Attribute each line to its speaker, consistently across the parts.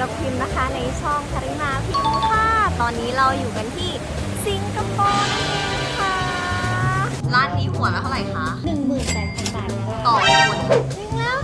Speaker 1: กับพิมพ์นะคะในช่องคาริมาพิมพ์ค่ะ ตอนนี้เราอยู่กันที่สิงคโปร์นั่นเองค่ะ ร้านนี้หัวละเท่าไหร่คะ
Speaker 2: หนึ่งหมื่นแปดพันบาทค่ะ
Speaker 1: ต่อคนถึงแล้ว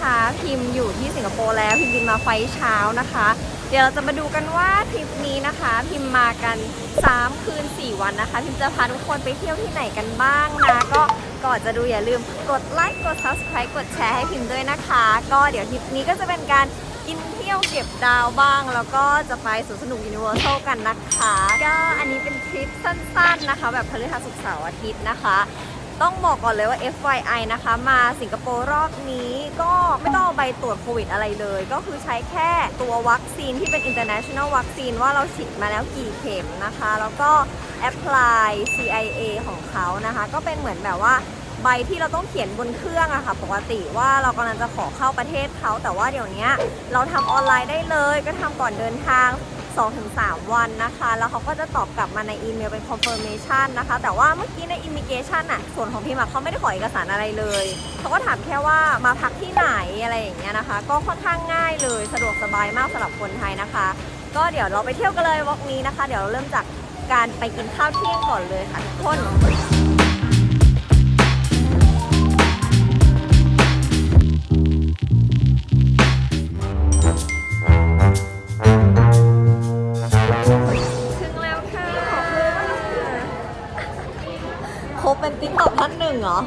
Speaker 1: นะคะ พิมพ์อยู่ที่สิงคโปร์แล้ว พิมพ์บินมาไฟเช้านะคะ เดี๋ยวเราจะมาดูกันว่าทริปนี้นะคะ พิมพ์มากัน 3 คืน 4 วันนะคะ พิมพ์จะพาทุกคนไปเที่ยวที่ไหนกันบ้างนะ ก็ก่อนจะดูอย่าลืมกดไลค์กด subscribe กดแชร์ให้พิมพ์ด้วยนะคะ ก็เดี๋ยวทริปนี้ก็จะเป็นการกินเที่ยวเก็บดาวบ้าง แล้วก็จะไปสวนสนุกยูนิเวอร์แซลกันนะคะ ก็อันนี้เป็นทริปสั้นๆนะคะ แบบพฤหัสศุกร์เสาร์อาทิตย์นะคะ ต้องบอกก่อนเลยว่า FYI นะคะ มาสิงคโปร์รอบนี้ก็ไม่ต้องเอาใบตรวจโควิดอะไรเลย ก็คือใช้แค่ตัววัคซีนที่เป็น international วัคซีนว่าเราฉีดมาแล้วกี่เข็มนะคะ แล้วก็ apply CIA ของเขานะคะ ก็เป็นเหมือนแบบว่าใบที่เราต้องเขียนบนเครื่องอะค่ะ ปกติว่าเรากำลังจะขอเข้าประเทศเขาแต่ว่าเดี๋ยวนี้เราทำออนไลน์ได้เลย ก็ทำก่อนเดินทาง 2-3 วันนะคะ แล้วเขาก็จะตอบกลับมาในอีเมลเป็น confirmation นะคะ แต่ว่าเมื่อกี้ใน immigration อะส่วนของพิมพ์เขาไม่ได้ขอเอกสารอะไรเลย เขาก็ถามแค่ว่ามาพักที่ไหนอะไรอย่างเงี้ยนะคะ ก็ค่อนข้างง่ายเลยสะดวกสบายมากสำหรับคนไทยนะคะ ก็เดี๋ยวเราไปเที่ยวกันเลยวอกนี้นะคะ เดี๋ยวเราเริ่มจากการไปกินข้าวเที่ยงก่อนเลยค่ะทุกคน เหรอ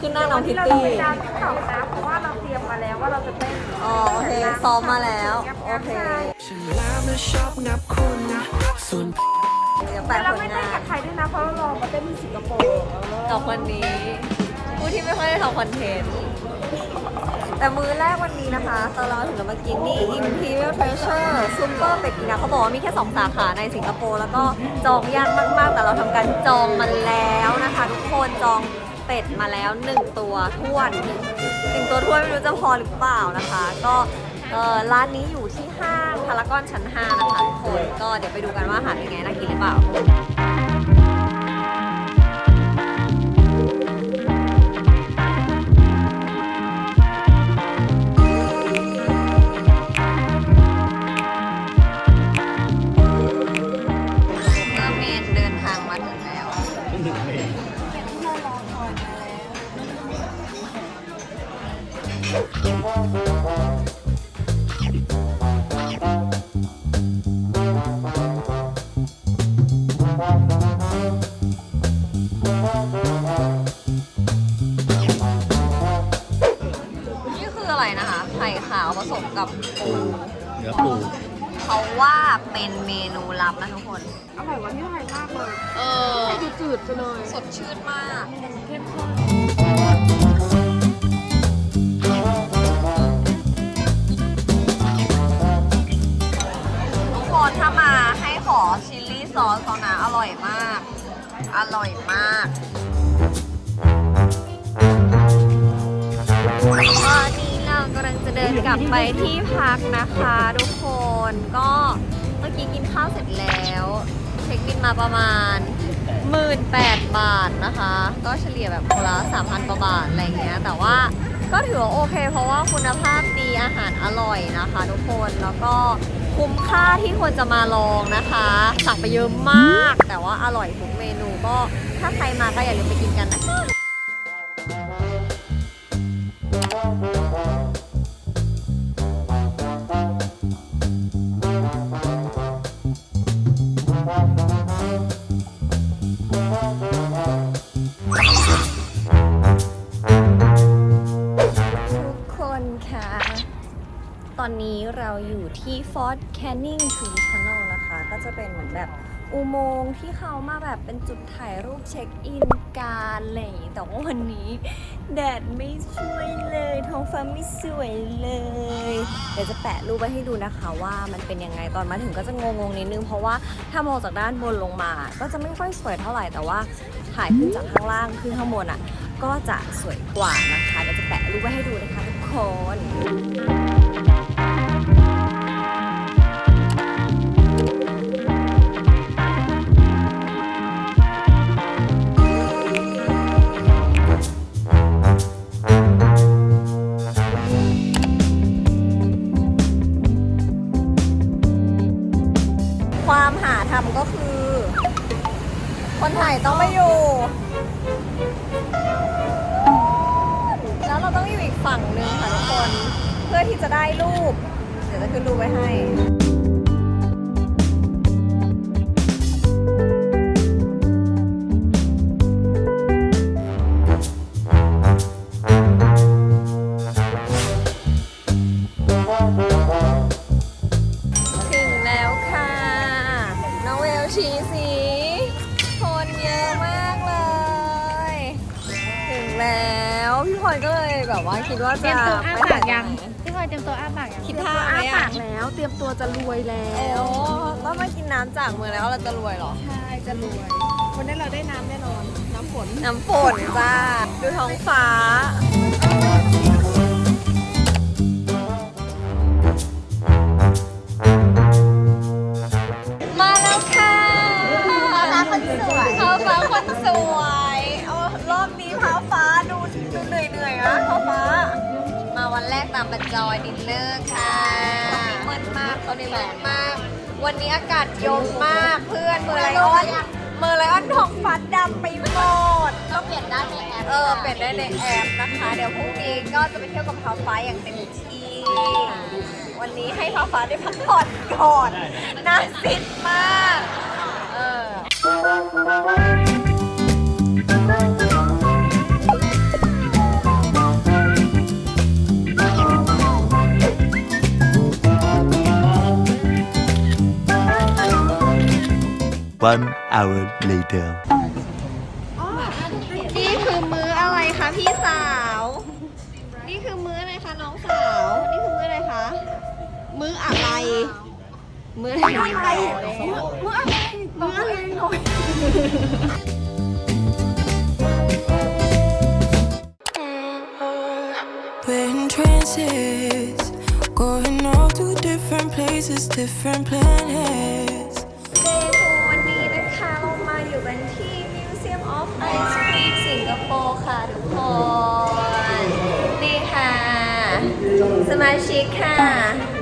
Speaker 1: ขึ้นหน้าน้องทิตตี้
Speaker 2: ดาวติ๊กต็อกนะเพราะว่าเราเตรียมมาแล้วว่าเราจะเต้น
Speaker 1: อ๋อโอเคซ้อมมาแล้ว โอเค
Speaker 3: ฉันแล้วนะชอบงับคุณนะส่วน
Speaker 1: เดี๋ยว
Speaker 2: แต่
Speaker 1: แปะ
Speaker 2: เรา
Speaker 1: ผล
Speaker 2: ไม่เต้
Speaker 1: งานน
Speaker 2: กับใครด้วยนะเพราะเราลองมาเต้นที่สิงคโปร์
Speaker 1: กับคนนี้ผู้ที่ไม่ค่อยได้ทำคอนเทนต์แต่มื้อแรกวันนี้นะคะตอนเราถึงเรามากินนี่ Imperial Treasure Super เป็ดอีนะเขาบอกว่ามีแค่ 2 สาขาในสิงคโปร์แล้วก็จองยากมาก ๆ แต่เราทำการจองมันแล้วนะคะ ทุกคนจอง เป็ดมาแล้ว 1 ตัวท้วนหนึ่งตัวท้วนไม่รู้จะพอหรือเปล่านะคะ ก็เออร้านนี้อยู่ที่ห้างพารากอนชั้น 5 นะคะทุกคนก็เดี๋ยวไปดูกันว่าอาหารเป็นไงน่ากินหรือเปล่าเมื่อเมนเดินทางมาถึงแล้ว นี่คืออะไรนะคะ ไข่ขาวผสมกับปู
Speaker 4: เนื้อปู
Speaker 1: เขาว่าเป็นเมนูลับนะทุกคน
Speaker 2: อร่อยกว่าที่ไทยมากเลย
Speaker 1: เออ
Speaker 2: จืดๆไปเลย
Speaker 1: สดชื่นมาก
Speaker 2: เข้มข้น
Speaker 1: ทุกคนถ้ามาให้ขอชิลลี่ซอสเขานะอร่อยมาก อร่อยมากตอนนี้เรากำลังจะเดินกลับไปที่พักนะคะทุกคน ก็เมื่อกี้กินข้าวเสร็จแล้ว เช็คบินมาประมาณ 18,000 บาทนะคะ ก็เฉลี่ยแบบคนละ3,000กว่าบาทอะไรเงี้ย แต่ว่าก็ถือว่าโอเค เพราะว่าคุณภาพดีอาหารอร่อยนะคะ ทุกคนแล้วก็คุ้มค่าที่ควรจะมาลองนะคะ สั่งไปเยอะมาก แต่ว่าอร่อยทุกเมนูก็ถ้าใครมาก็อย่าลืมไปกินกันนะคะ อยู่ที่ Fort Canning Tree Tunnel นะคะ ก็จะเป็นเหมือนแบบอุโมงค์ที่เขามาแบบเป็นจุดถ่ายรูปเช็คอินการอะไรอย่างงี้แต่ว่าวันนี้ แดดไม่ช่วยเลยท้องฟ้าไม่สวยเลย เดี๋ยวจะแปะรูปไว้ให้ดูนะคะว่ามันเป็นยังไงตอนมาถึงก็จะงงๆนิดนึงเพราะว่าถ้ามองจากด้านบนลงมา ก็จะไม่ค่อยสวยเท่าไหร่แต่ว่าถ่ายขึ้นจากข้างล่างขึ้นข้างบนอะก็จะสวยกว่านะคะเดี๋ยวจะแปะรูปไว้ให้ดูนะคะทุกคน ต้องไม่อยู่ แล้วเราต้องอยู่อีกฝั่งหนึ่งค่ะทุกคน เพื่อที่จะได้รูป เดี๋ยวจะขึ้นรูปไว้ให้ ท้
Speaker 2: อ
Speaker 1: งฟ้า มาแล้วค่ะท้าฟ้าคนสวยท้าฟ้าคนสวยเอารอบนี้ท้าฟ้าดูดูเหนื่อยเหนื่อยๆนะท้าฟ้า มาวันแรกตามบันจอยดินเนอร์ค่ะตอนนี้มืดมากตอนนี้มืดมาก วันนี้อากาศเยมมากเพื่อนเมอร์ไลออนเมอร์ไลออนท้องฟ้าดำไปหมด
Speaker 4: ก็ เปลี่ยนได้ในแอป
Speaker 1: เออเปลี่ยนได้ในแอปนะคะ เดี๋ยวพรุ่งนี้ก็จะไปเที่ยวกับท้าฟ้าอย่างเต็มที่ วันนี้ให้ท้าฟ้าได้พักผ่อนก่อนน่าสิทธิ์มาก เออ
Speaker 5: One hour later.
Speaker 3: Going off to different places, different planets.
Speaker 1: เดย์วันนี้นะคะเรามาอยู่กันที่ Museum of Ice Cream สิงคโปร์ค่ะทุกคน นี่ค่ะ สมาชิกค่ะฮาย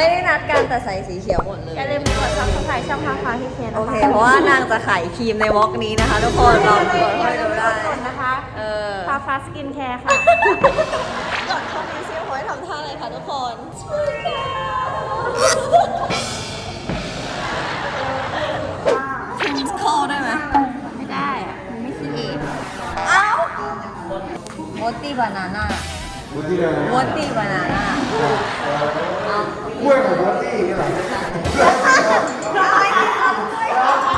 Speaker 1: ไม่ได้นัดกันแต่ใส่สีเขียวหมดเลย
Speaker 4: อย่าลืมกดซับสไครต์ช่องพาฟ้าที่เคียน
Speaker 1: โอเค เพราะว่านางจะขายครีมในวอล์กนี้นะคะ ทุกคนลองกดเข้าไปดูได้
Speaker 4: กดนะคะ
Speaker 1: เออ
Speaker 4: พาฟ้าสกินแคร์ค่ะ
Speaker 1: กดเข้ามิวเซียมไว้ทำท่าอะไรคะทุกคนคอได้ไหม
Speaker 4: ไม่ได้อะมันไม่คิดเอง
Speaker 1: เอ้าวอ ตตี้บานาน่าวอตตี้บานาน่า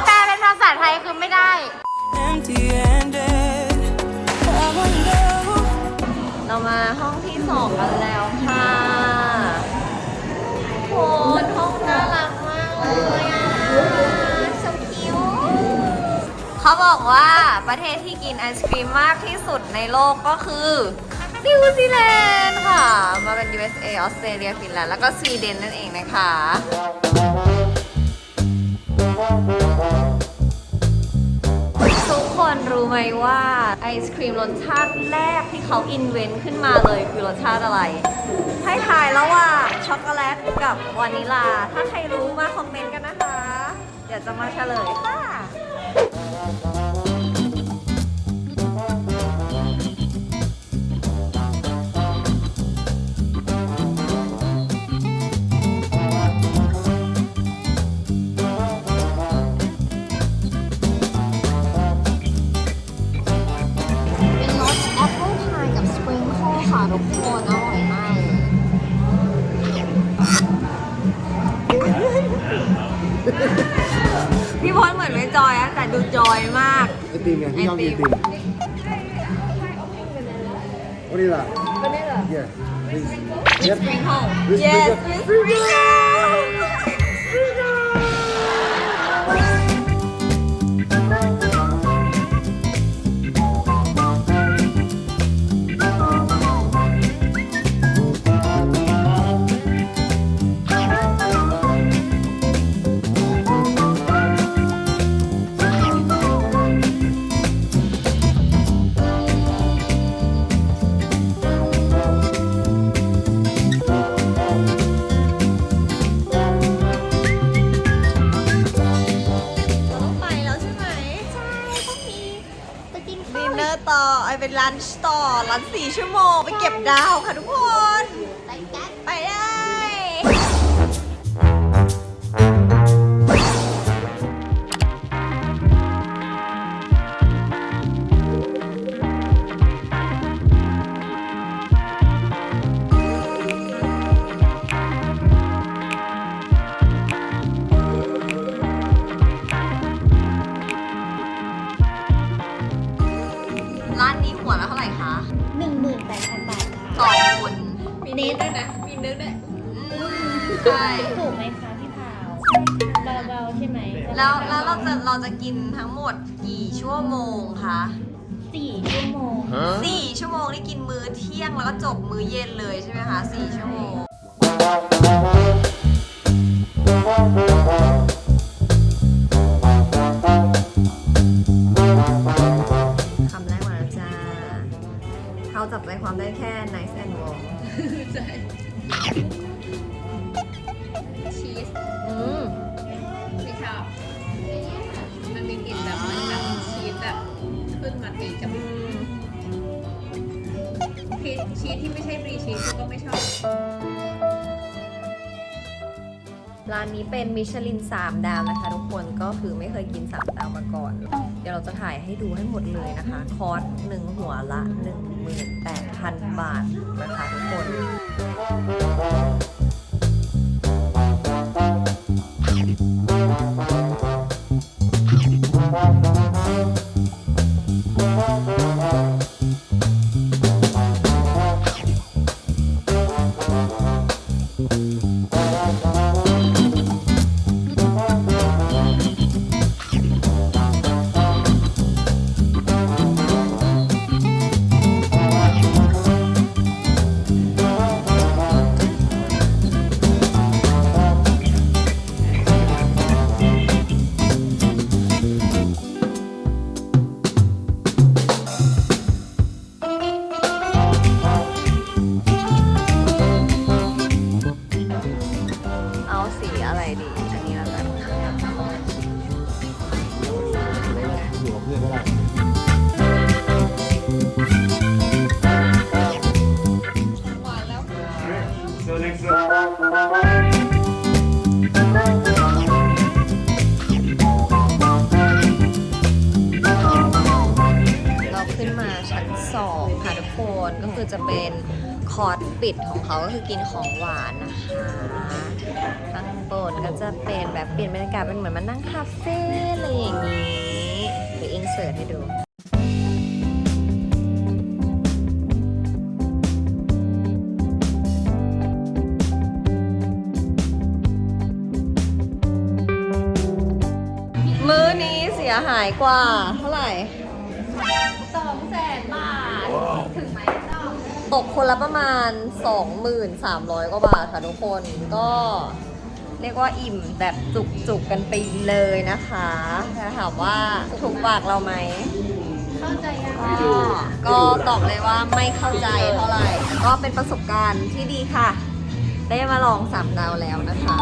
Speaker 4: แต่เป็นภาษาไทยคือไม่ได้
Speaker 3: Empty handed. I wonder.
Speaker 1: เรามาห้องที่สองกันแล้วค่ะโอ้ยห้องน่ารักมากเลยอะสคิวเขาบอกว่าประเทศที่กินไอศครีมมากที่สุดในโลกก็คือ นิวซีแลนด์ค่ะ มาเป็น USA ออสเตรเลียฟินแลนด์แล้วก็สวีเดนนั่นเองนะคะทุกคนรู้ไหมว่าไอศครีมรสชาติแรกที่เขาอินเวนต์ขึ้นมาเลยคือรสชาติอะไร ให้ทายระหว่างช็อกโกแลตกับวานิลา ถ้าใครรู้มาคอมเมนต์กันนะคะ เดี๋ยวจะมาเฉลยค่ะ ไอติม
Speaker 6: ไงพี่ชอบกินไอติม What is that? Vanilla. Yeah. Please. Yes.
Speaker 1: Sprinkle.
Speaker 6: With
Speaker 1: Yes,
Speaker 6: sprinkle.
Speaker 1: วันสี่ชั่วโมง ไปเก็บดาวค่ะทุกคน ไปกันไปร้านนี้หัวละเท่าไหร่คะ
Speaker 4: หนึ่งหมื่นแปดพันบาทค่ะ
Speaker 1: สองคน
Speaker 2: มีเนทด้วยนะมีเนื้อด้วย
Speaker 1: ใช่
Speaker 4: ถูกไหมคะพี่พาวเบาๆใช่ไหม
Speaker 1: แล้วแล้วเราจะเราจะกินทั้งหมดกี่ชั่วโมงคะ
Speaker 4: สี่ชั่วโมง
Speaker 1: สี่ชั่วโมงนี่กินมื้อเที่ยงแล้วก็จบมื้อเย็นเลยใช่ไหมคะสี่ชั่วโมง เขาจับใจความได้แค่ nice and warm
Speaker 2: ชีส
Speaker 1: อืม
Speaker 2: ไม่ชอบมันมีกลิ่นแบบมันแบบชีสแบบขึ้นมาตีจมู
Speaker 1: อื
Speaker 2: ก
Speaker 1: ม
Speaker 2: ชีสชีสที่ไม่ใช่บรีชีสก็ไม่ชอบ
Speaker 1: ร้านนี้เป็นมิชลิน 3 ดาวนะคะ ทุกคนก็คือไม่เคยกิน 3 ดาวมาก่อน เดี๋ยวเราจะถ่ายให้ดูให้หมดเลยนะคะ คอร์สหนึ่งหัวละ 1,000 บาทนะคะทุกคน ดของเขาก็คือกินของหวานนะคะข้างบนก็จะเป็นแบบเปลี่ยนบรรยากาศเป็นเหมือนมานั่งคาเฟ่อะไรอย่างนี้เดี๋ยวอิงเสิร์ตให้ดูมื้อนี้เสียหายกว่าเท่าไหร่
Speaker 2: สองแสนบาท ถึงไหมเจ้า
Speaker 1: ตกคนละประมาณ 2,300 กว่าบาทค่ะทุกคนก็เรียกว่าอิ่มแบบจุกๆกันไปเลยนะคะถ้าถามว่าถูกปากเราไหม
Speaker 4: เข้าใจยัง
Speaker 1: ก็ก็ตอบเลยว่าไม่เข้าใจเท่าไหร่ก็เป็นประสบการณ์ที่ดีค่ะ ได้มาลองสามดาวแล้วนะคะ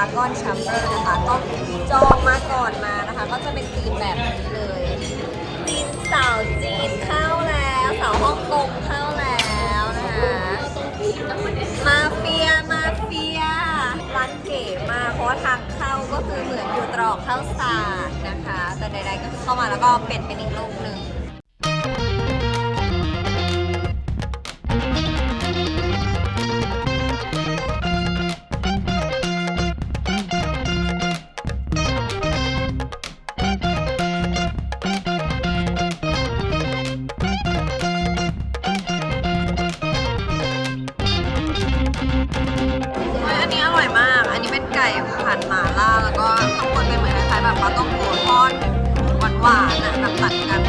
Speaker 1: ราก้อนแชมเบอร์นะคะต้องจองมาก่อนมานะคะ ก็จะเป็นธีมแบบนี้เลยธีมสาวจีนเข้าแล้วสาวฮ่องกงเข้าแล้วนะคะมาเฟียมาเฟียร้านเก๋มากเพราะว่าทางเข้าก็คือเหมือนอยู่ตรอกข้าวสารนะคะ แต่ใดๆก็คือเข้ามาแล้วก็เปลี่ยนเป็นอีกโลกหนึ่ง นี้เป็นหมาล่าแล้วก็ข้างบนเป็นเหมือนคล้ายๆแบบปลาต้องโกทอดหวานๆอะแบบตัดกัน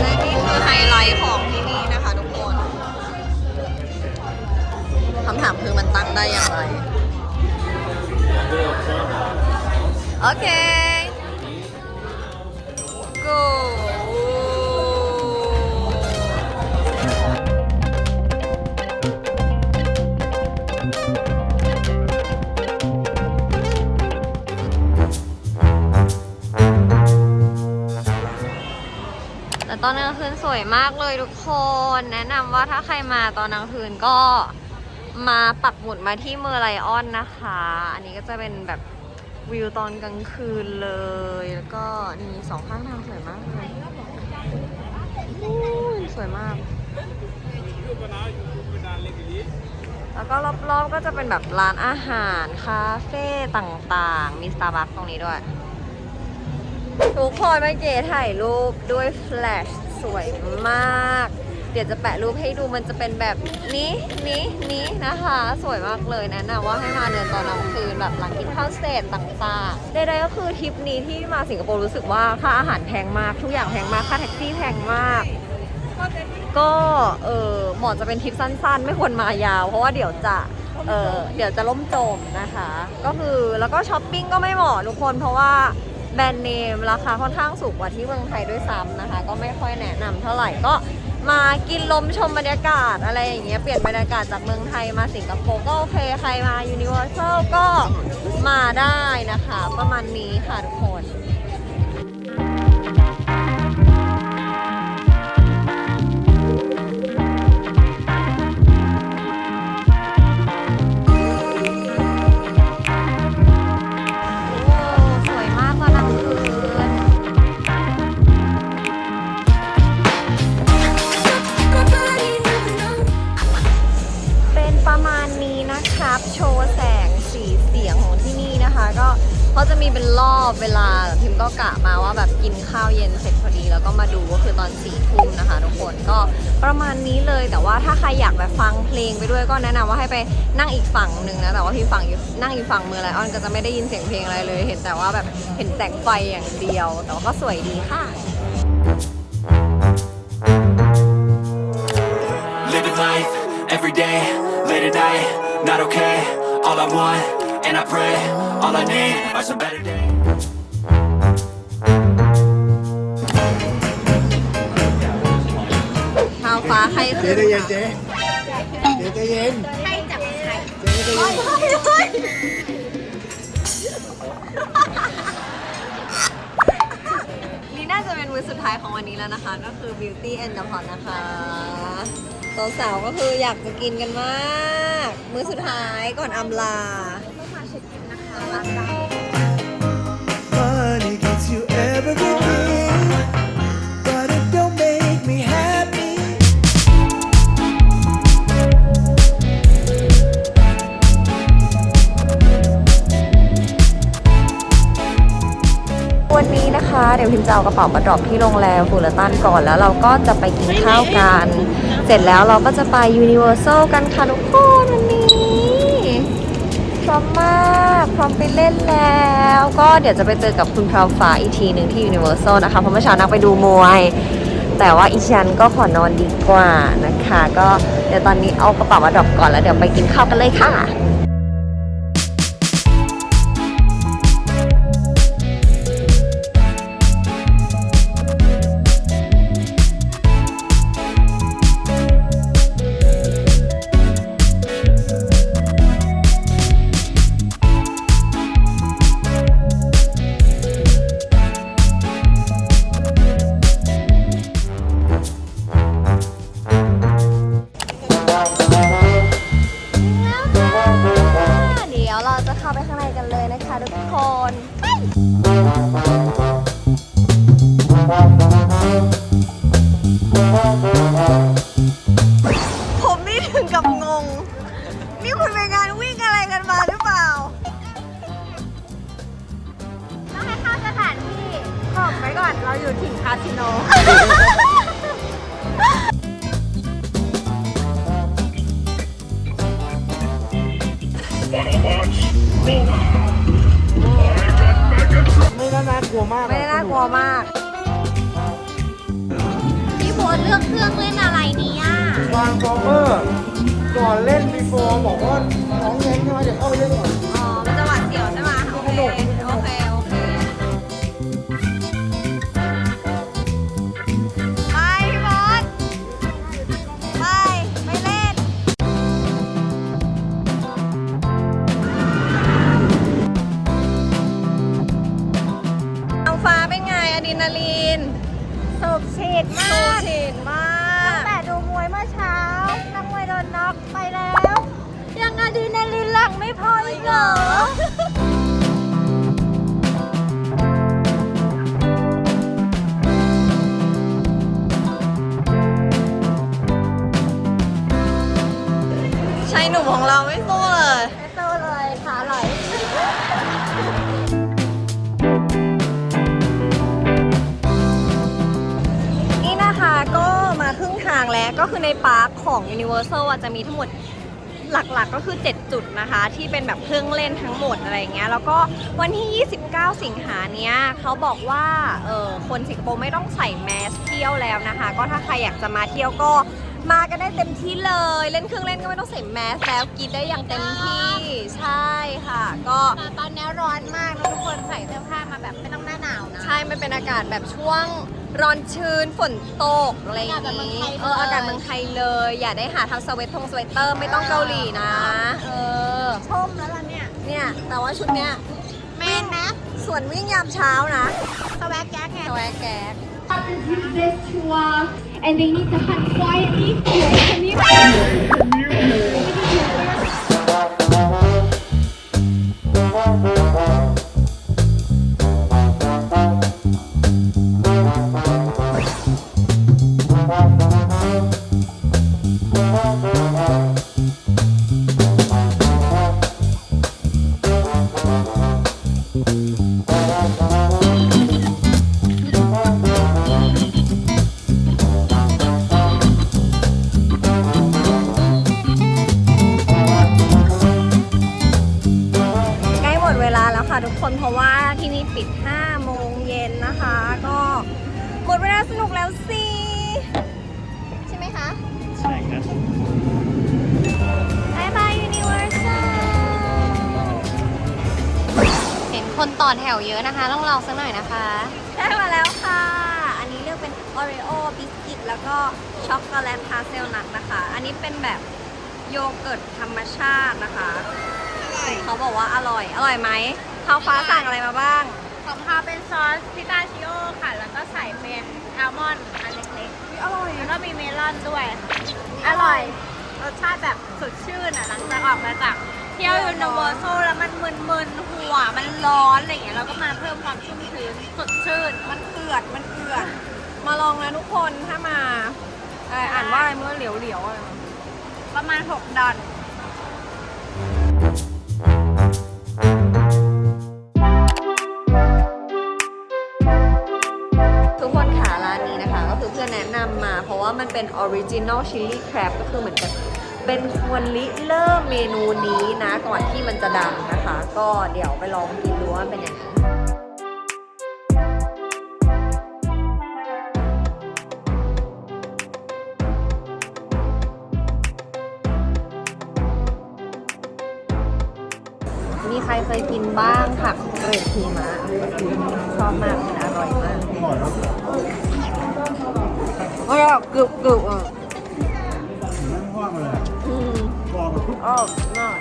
Speaker 1: และนี่คือไฮไลท์ของที่นี่นะคะทุกคนคำถามคือมันตั้งได้อย่างไร โอเค อนกลางคืนสวยมากเลยทุกคน แนะนำว่าถ้าใครมาตอนกลางคืนก็มาปักหมุดมาที่เมอร์ไลออนนะคะ อันนี้ก็จะเป็นแบบวิวตอนกลางคืนเลย แล้วก็นี่สองข้างทางสวยมากเลยอู้ยสวยมาก แล้วก็รอบๆก็จะเป็นแบบร้านอาหาร คาเฟ่ต่างๆ มีสตาร์บัคตรงนี้ด้วย ทุกคนเมื่อกี้ถ่ายรูปด้วยแฟลชสวยมาก เดี๋ยวจะแปะรูปให้ดูมันจะเป็นแบบนี้นี้นี้นะคะ สวยมากเลยแนะนำว่าให้มาเดินตอนกลางคืนแบบหลังกินข้าวเสร็จต่างๆใดๆก็คือทริปนี้ที่มาสิงคโปร์รู้สึกว่าค่าอาหารแพงมาก ทุกอย่างแพงมากค่าแท็กซี่แพงมากก็เออเหมาะจะเป็นทริปสั้น ๆ ไม่ควรมายาว เพราะว่าเดี๋ยวจะเออเดี๋ยวจะล่มจมนะคะ ก็คือแล้วก็ช้อปปิ้งก็ไม่เหมาะทุกคนเพราะว่า แบรนด์เนมราคาค่อนข้างสูงกว่าที่เมืองไทยด้วยซ้ำนะคะ ก็ไม่ค่อยแนะนำเท่าไหร่ก็มากินลมชมบรรยากาศอะไรอย่างเงี้ยเปลี่ยนบรรยากาศจากเมืองไทยมาสิงคโปร์ก็โอเคใครมายูนิเวอร์แซลก็มาได้นะคะ ประมาณนี้ค่ะทุกคน เขาจะมีเป็นรอบเวลาพิมก็กะมาว่าแบบกินข้าวเย็นเสร็จพอดี แล้วก็มาดูก็คือตอนสี่ทุ่มนะคะทุกคนก็ประมาณนี้เลยแต่ว่าถ้าใครอยากแบบฟังเพลงไปด้วยก็แนะนำว่าให้ไปนั่งอีกฝั่งหนึ่งนะแต่ว่าพี่ฝั่งอยู่นั่งอีกฝั่งมือไลออนก็จะไม่ได้ยินเสียงเพลงอะไรเลย เห็นแต่ว่าแบบเห็นแสงไฟอย่างเดียว แต่ว่าก็สวยดีค่ะ
Speaker 7: Living life every day, late at night, not okay. All I want, and I pray, all I need are some better days.
Speaker 1: ท้าวฟ้าใครขึ้น
Speaker 6: ใจเย็นเจ๊เจ๊ใจเย็นเจ๊ใจเย็น
Speaker 1: นี่น่าจะเป็นมือสุดท้ายของวันนี้แล้วนะคะ ก็คือ Beauty and the Pot นะคะสาวๆก็คืออยากจะกินกันมาก มือสุดท้ายก่อนอำลา วันนี้นะคะเดี๋ยวพิมจะเอากระเป๋ามาดรอปที่โรงแรมฟูลตันก่อนแล้วเราก็จะไปกินข้าวกัน เสร็จแล้วเราก็จะไป Universal กันค่ะทุกคนวันนี้พร้อมมาก พร้อมไปเล่นแล้ว ก็เดี๋ยวจะไปเจอกับคุณพราวฟ้าอีกทีหนึ่งที่ Universal นะคะ เพราะเมื่อเช้านักไปดูมวย แต่ว่าอีชันก็ขอนอนดีกว่านะคะ ก็เดี๋ยวตอนนี้เอากระเป๋ามาดรอปก่อนแล้วเดี๋ยวไปกินข้าวกันเลยค่ะ ทางแล้วก็คือในปาร์คของ Universal อะจะมีทั้งหมดหลักๆก็คือ 7 จุดนะคะ ที่เป็นแบบเครื่องเล่นทั้งหมดอะไรเงี้ยแล้วก็วันที่ 29 สิงหาเนี้ยเขาบอกว่าเออคนสิงคโปร์ไม่ต้องใส่แมสเที่ยวแล้วนะคะ ก็ถ้าใครอยากจะมาเที่ยวก็มากันได้เต็มที่เลย เล่นเครื่องเล่นก็ไม่ต้องใส่แมสแล้วกินได้อย่างเต็มที่ใช่ค่ะ ก็
Speaker 4: แต่ตอนนี้ร้อนมากนะทุกคนใส่เสื้อผ้ามาแบบไม่ต้องหน้าหนาวนะ
Speaker 1: ใช่มันเป็นอากาศแบบช่วง ร้อนชื้นฝนตกอะไรอย่าง
Speaker 4: อากาศเมือง
Speaker 1: นี้
Speaker 4: ไทยเลย
Speaker 1: เอออากาศเมืองไทยเลย อย่าได้หาทำสเวตทงสเวตเตอร์ไม่ต้องเกาหลีนะ เออ
Speaker 4: ชมแล้วล่ะเนี่ย
Speaker 1: เนี่ย แต่ว่าชุดเนี้ย
Speaker 4: แมนนะ
Speaker 1: ส่วนวิ่งยามเช้านะ
Speaker 4: สแวกแก๊กไง
Speaker 1: แวกแก๊ก
Speaker 8: this tour and they need to hunt quietly. Can you
Speaker 1: ใช็อกโกแลตพาเซลนัทนะคะ อันนี้เป็นแบบโยเกิร์ตธรรมชาตินะคะ เขาบอกว่าอร่อย อร่อยไหมท้าวฟ้าสั่งอะไรมาบ้าง
Speaker 4: ของเขาเป็นซอสพิตาชิโอค่ะ แล้วก็ใส่เป็นอัลมอนด์อันเล็กๆอร่อย แล้วก็มีเมลอนด้วย อร่อย รสชาติแบบสดชื่นอะหลังจากออกมาจากเที่ยวยูนิเวอร์แซลแล้วมันมึนๆหัวมันร้อนอะไรอย่างเงี้ยเราก็มาเพิ่มความชุ่มชื้นสดชื่น
Speaker 1: มันเอือดมันเอือด มาลองนะทุกคนถ้ามา อะไรอ่านว่าอะไรเมื่อเหลียวเหลียวๆอะไรวะ
Speaker 4: ประมาณ 6 ดอน
Speaker 1: ทุกคนขาร้านนี้นะคะ ก็คือเพื่อนแนะนำมา เพราะว่ามันเป็นออริจินอลชิลลี่แครบก็คือเหมือนกับเป็นคนริเริ่มเมนูนี้นะ ก่อนที่มันจะดังนะคะ ก็เดี๋ยวไปลองกินดูว่ามันเป็นยังไง เคยกินบ้างผักเกรดหิมะชอบมากมันอร่อยมาก
Speaker 6: อร่อยครับ
Speaker 1: อร่อยกรึบกรึบอะ
Speaker 6: นั่งว่างเลย
Speaker 1: อืม
Speaker 6: บอกแบบ
Speaker 1: อร่อยมาก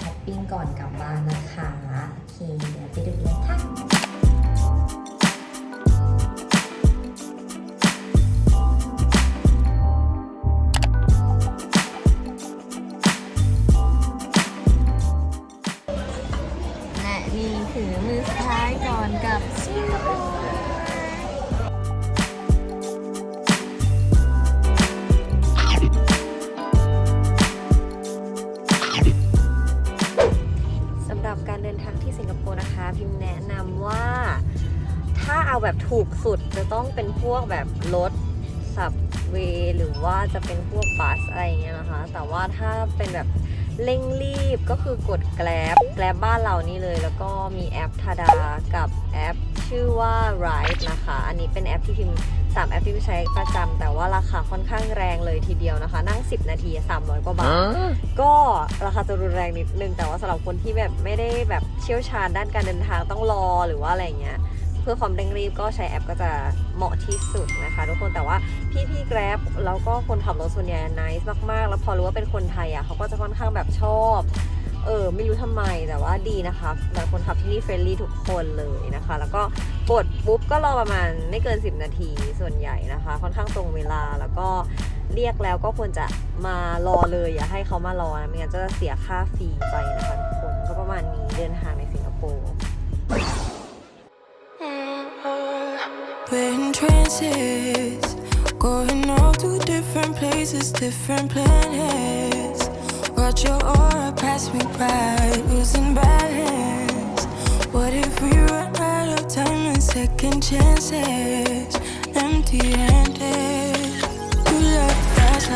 Speaker 1: ช้อปปิ้งก่อนกลับบ้านนะคะ โอเค เดี๋ยวไปดูกันค่ะ แบบถูกสุดจะต้องเป็นพวกแบบรถสับเวย์หรือว่าจะเป็นพวกบัสอะไรอย่างเงี้ยนะคะ แต่ว่าถ้าเป็นแบบเร่งรีบก็คือกด Grab Grab บ้านเรานี่เลย แล้วก็มีแอปทาดากับแอปชื่อว่า Ride นะคะ อันนี้เป็นแอปที่พิมพ์สามแอปที่พิมใช้ประจำแต่ว่าราคาค่อนข้างแรงเลยทีเดียวนะคะ นั่ง 10 นาที 300 กว่าบาท ก็ราคาจะรุนแรงนิดนึง แต่ว่าสำหรับคนที่แบบไม่ได้แบบเชี่ยวชาญด้านการเดินทางต้องรอหรือว่าอะไรอย่างเงี้ยเพื่อความเร่งรีบก็ใช้แอปก็จะเหมาะที่สุดนะคะทุกคนแต่ว่าพี่พี่แกร็บแล้วก็คนขับรถส่วนใหญ่น c e มากๆ แล้วพอรู้ว่าเป็นคนไทยอะเขาก็จะค่อนข้างแบบชอบเออไม่รู้ทำไมแต่ว่าดีนะคะแบบคนขับที่นี่เฟรนลี่ทุกคนเลยนะคะ แล้วก็กดปุ๊บก็รอประมาณไม่เกิน 10 นาทีส่วนใหญ่นะคะ ค่อนข้างตรงเวลาแล้วก็เรียกแล้วก็ควรจะมารอเลยอย่าให้เขามารอนะไม่งั้นจะเสียค่าฟรีไปนะคะทุกคนก็ประมาณนี้เดินทางในสิงคโปร์
Speaker 3: We're in trances, going off to different places, different planets. Watch your aura pass me by, losing balance. What if we run out of time and second chances? Empty-handed. You like the fast